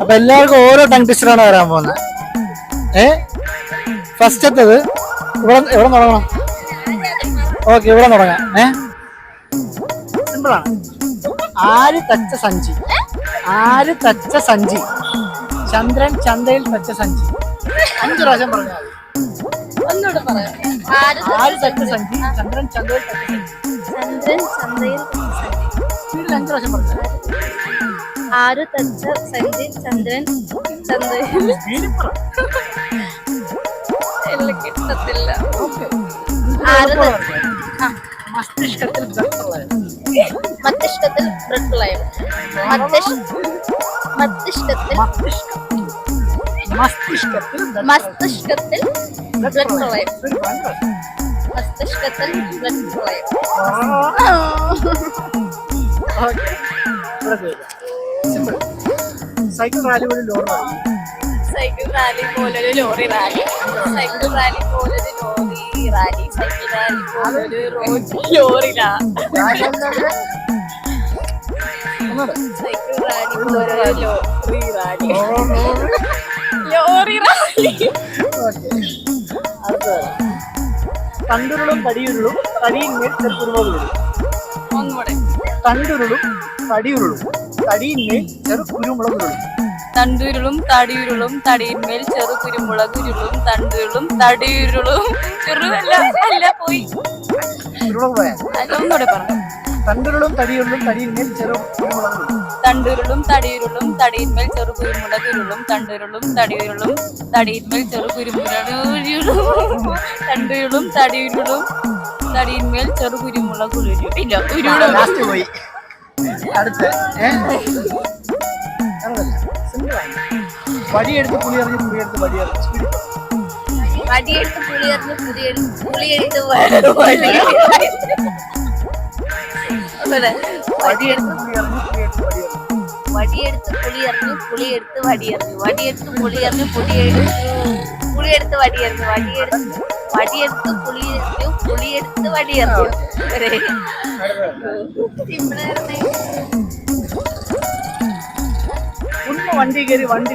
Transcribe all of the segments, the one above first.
അപ്പൊ എല്ലാവർക്കും ഓരോ ടങ് ട്വിസ്റ്ററാണ് വരാൻ പോകുന്നത് ഏ? ഫസ്റ്റത്തത് ഇവിടെ എവിടെ തുടങ്ങണം? ഓക്കെ ഇവിടെ തുടങ്ങാം. ഏ? സിമ്പിളാണ് ആര് തച്ച സഞ്ചി? ആര് തച്ച സഞ്ചി? ചന്ദ്രൻ ചന്തയിൽ തച്ച സഞ്ചി. അഞ്ചു പ്രാവശ്യം പറഞ്ഞാൽ ഒന്നുകൂടെ പറയാം. ആര് തച്ച സഞ്ചി? ചന്ദ്രൻ ചന്തയിൽ തച്ച സഞ്ചി. ചന്ദ്രൻ ചന്തയിൽ അഞ്ചു പ്രാവശ്യം പറഞ്ഞാൽ. ആര് തച്ച സഞ്ജി ചന്ദ്രൻ സ്പീഡിൽ എല്ലാം കിട്ടത്തില്ല. ആര് മസ്തിഷ്കത്തിൽ മസ്തിഷ്കത്തിൽ പ്രളയം മസ്തിഷ് മസ്തിഷ്കത്തിൽ മസ്തിഷ്കത്തിൽ മസ്തിഷ്കത്തിൽ പ്രളയം മസ്തിഷ്കത്തിൽ പ്രളയം ഓക്കേ. Simple. സൈക്കിൾ റാലി പോലെ ലോറി റാലി. സൈക്കിൾ റാലി പോലൊരു ലോറി റാലി. സൈക്കിൾ റാലി പോലൊരു ലോറി റാലി. സൈക്കിൾ റാലി പോലൊരു റോഡ് ലോറിലാ സൈക്കിൾ റാലി പോലൊരു ലോറി റാലി. Lorry rally. തണ്ടുരുളും തടിയുരുളും തടിയിന്മേൽ വരും ഒന്നുകൂടെ. തണ്ടുരുളും തടിയുരുളും. തടിയിന്മേൽ ചെറു കുരുമുളക് വരും തണ്ടുരുളും തടിയുരുളും തടിയിന്മേൽ ചെറു കുരുമുളകുരുളും തണ്ടുരുളും തടിയുരുളും. ചെറുതെല്ലാം അല്ല പോയി. കുരുമുളക് പോയാ? അല്ല ഒന്നുകൂടെ പറഞ്ഞു തണ്ടുരുളും തടിയുരുളും തടിയിന്മേൽ ചെറു കുരുമുളക് വരും തണ്ടുരുളും തടിയുരുളും തടിയിന്മേൽ ചെറു കുരുമുളകുരുളും തണ്ടുരുളും തടിയുരുളും തടിയിന്മേൽ ചെറു കുരുമുളകുരുളും തണ്ടുരുളും തടിയുരുളും തടിയിന്മേൽ ചെറു കുരുമുളകുരുളും ഇല്ല ഉരുളും ലാസ്റ്റ് പോയി അടുത്ത. വടിയെടുത്ത് പുളി എറിഞ്ഞ് പുളി എടുത്ത് വടി എറിഞ്ഞ് സ്പീഡിൽ പറ. വടിയെടുത്ത് പുളിയെറിഞ്ഞ് പുളിയെടുത്ത് പുളിയെടുത്ത്. വടിയെടുത്ത് പുളി എറിഞ്ഞ് പുളി എടുത്ത് വടി എറിഞ്ഞ് വടിയെടുത്ത് പുളിയെറിഞ്ഞു പുളിയെടുത്ത് വടിയെറിഞ്ഞു വടിയെടുത്ത് പുളിയെറിഞ്ഞു പുളിയെടുത്ത് പുളിയെടുത്ത് വടിയെറിഞ്ഞു വടിയെടുത്ത് വടിയെടുത്ത് പുളിയെറിഞ്ഞു പുളിയെടുത്ത് വടിയെറിഞ്ഞു വണ്ടി കയറി വണ്ടി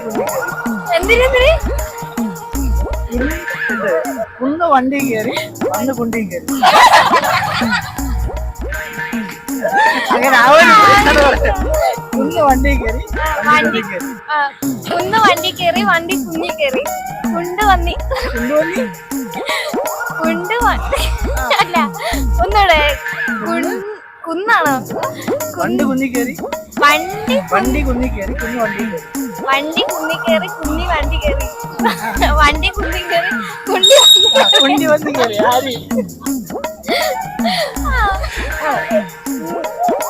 എന്തിനെന്തിന് കുന്ന് വണ്ടി കയറി വന്ന് കുണ്ടി കയറി. അങ്ങനെ ആവരുത്. കുന്ന് വണ്ടി കയറി വണ്ടി ആ, കുന്ന് വണ്ടി കയറി വണ്ടി കുഞ്ഞി കയറി. കുണ്ട് വന്നി. കുണ്ട് വന്നി? അല്ല ഒന്നൂടെ കുന്നാണോ? വണ്ടി കുന്നി കയറി വണ്ടി വണ്ടി കുന്നി കയറി കുഞ്ഞു വണ്ടി കയറി വണ്ടി കുന്നി കയറി കുഞ്ഞി വണ്ടി കയറി വണ്ടി കുന്നി കയറി കുണ്ടി വണ്ടി കുണ്ടി കയറി ആര്?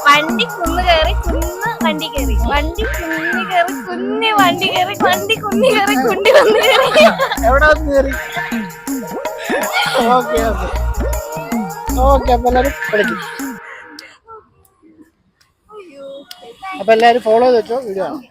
വണ്ടി കുന്ന് കയറി കുന്ന് വണ്ടി കയറി വണ്ടി കുന്നി കയറി കുന്നി വണ്ടി കയറി വണ്ടി കുന്നി കയറി കുണ്ടി വന്ന് കയറി എവിടെ വന്ന് കയറി അപ്പൊ എല്ലാരും ഫോളോ ചെയ്ത് വെച്ചോ വീഡിയോ കാണാം?